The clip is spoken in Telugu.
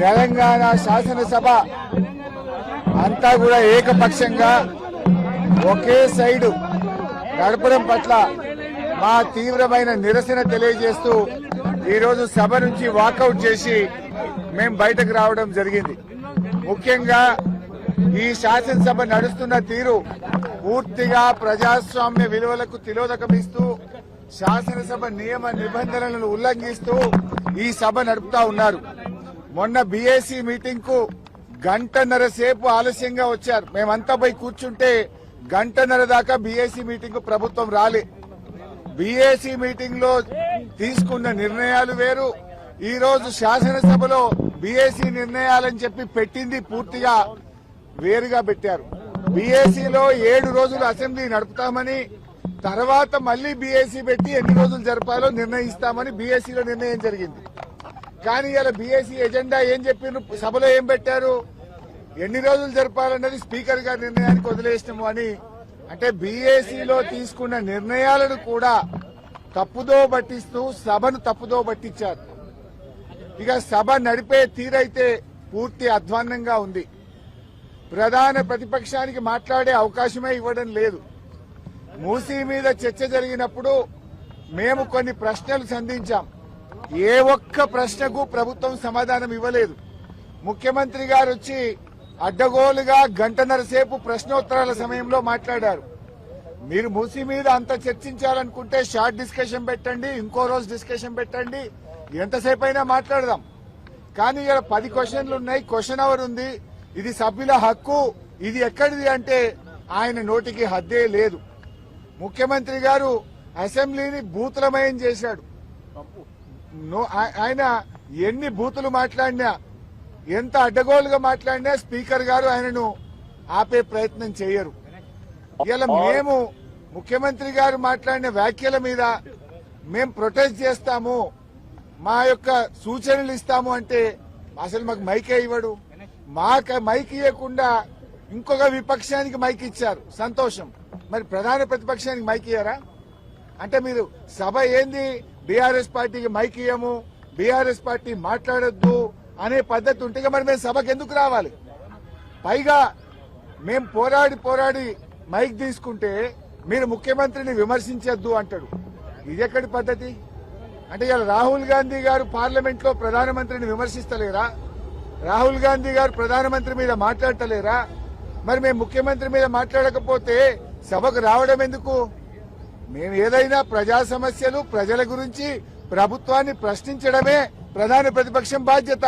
తెలంగాణ శాసనసభ అంతా కూడా ఏకపక్షంగా ఒకే సైడు గడపడం పట్ల మా తీవ్రమైన నిరసన తెలియజేస్తూ ఈరోజు సభ నుంచి వాకౌట్ చేసి మేం బయటకు రావడం జరిగింది. ముఖ్యంగా ఈ శాసనసభ నడుస్తున్న తీరు పూర్తిగా ప్రజాస్వామ్య విలువలకు తిలోదకమిస్తూ శాసనసభ నియమ నిబంధనలను ఉల్లంఘిస్తూ ఈ సభ నడుపుతా ఉన్నారు. మొన్న బీఏసీ మీటింగ్కు గంటన్నర సేపు ఆలస్యంగా వచ్చారు. మేమంతా పోయి కూర్చుంటే గంటన్నర దాకా బీఏసీ మీటింగ్ ప్రభుత్వం రాలే. బీఏసీ మీటింగ్లో తీసుకున్న నిర్ణయాలు వేరు. ఈ రోజు శాసనసభలో బీఏసీ నిర్ణయాలని చెప్పి పెట్టింది పూర్తిగా వేరుగా పెట్టారు. బీఏసీలో ఏడు రోజులు అసెంబ్లీ నడుపుతామని తర్వాత మళ్ళీ బీఏసీ పెట్టి ఎన్ని రోజులు జరపాలో నిర్ణయిస్తామని బీఏసీలో నిర్ణయం జరిగింది. కానీ ఇలా బీఏసీ ఎజెండా ఏం చెప్పినారు సభలో ఏం పెట్టారు? ఎన్ని రోజులు జరపాలన్నది స్పీకర్ గారి నిర్ణయానికి వదిలేసినాము అని. అంటే బీఏసీలో తీసుకున్న నిర్ణయాలను కూడా తప్పుదో పట్టిస్తూ సభను తప్పుదో పట్టించారు. ఇక సభ నడిపే తీరైతే పూర్తి అధ్వాన్నంగా ఉంది. ప్రధాన ప్రతిపక్షానికి మాట్లాడే అవకాశమే ఇవ్వడం లేదు. మూసీ మీద చర్చ జరిగినప్పుడు మేము కొన్ని ప్రశ్నలు సంధించాం. ఏ ఒక్క ప్రశ్నకు ప్రభుత్వం సమాధానం ఇవ్వలేదు. ముఖ్యమంత్రి గారు వచ్చి అడ్డగోలుగా గంటన్నర సేపు ప్రశ్నోత్తరాల సమయంలో మాట్లాడారు. మీరు మూసి మీద అంత చర్చించాలనుకుంటే షార్ట్ డిస్కషన్ పెట్టండి ఇంకో రోజు డిస్కషన్ పెట్టండి ఎంతసేపు అయినా మాట్లాడదాం. కానీ ఇక్కడ పది క్వశ్చన్లు ఉన్నాయి క్వశ్చన్ అవర్ ఉంది. ఇది సభ్యుల హక్కు ఇది ఎక్కడిది అంటే ఆయన నోటికి హద్దే లేదు. ముఖ్యమంత్రి గారు అసెంబ్లీని భూతలమయం చేశాడు. ఆయన ఎన్ని బూతులు మాట్లాడినా ఎంత అడ్డగోలుగా మాట్లాడినా స్పీకర్ గారు ఆయనను ఆపే ప్రయత్నం చేయరు. ఇలా మేము ముఖ్యమంత్రి గారు మాట్లాడిన వ్యాఖ్యల మీద మేము ప్రొటెస్ట్ చేస్తాము మా యొక్క సూచనలు ఇస్తాము అంటే అసలు మాకు మైకే ఇవ్వడు. మాకు మైక్ ఇవ్వకుండా ఇంకొక విపక్షానికి మైక్ ఇచ్చారు. సంతోషం. మరి ప్రధాన ప్రతిపక్షానికి మైక్ ఇయ్యారా? అంటే మీరు సభ ఏంది? బీఆర్ఎస్ పార్టీకి మైక్ ఇయ్యము బీఆర్ఎస్ పార్టీ మాట్లాడొద్దు అనే పద్ధతి ఉంటే ఇక మరి మేము సభకు ఎందుకు రావాలి? పైగా మేం పోరాడి పోరాడి మైక్ తీసుకుంటే మీరు ముఖ్యమంత్రిని విమర్శించద్దు అంటాడు. ఇది ఎక్కడి పద్ధతి? అంటే ఇలా రాహుల్ గాంధీ గారు పార్లమెంట్లో ప్రధానమంత్రిని విమర్శిస్తలేరా? రాహుల్ గాంధీ గారు ప్రధానమంత్రి మీద మాట్లాడతలేరా? మరి మేము ముఖ్యమంత్రి మీద మాట్లాడకపోతే సభకు రావడం ఎందుకు? మేము ఏదైనా ప్రజా సమస్యలు ప్రజల గురించి ప్రభుత్వాన్ని ప్రశ్నించడమే ప్రధాన ప్రతిపక్షం బాధ్యత.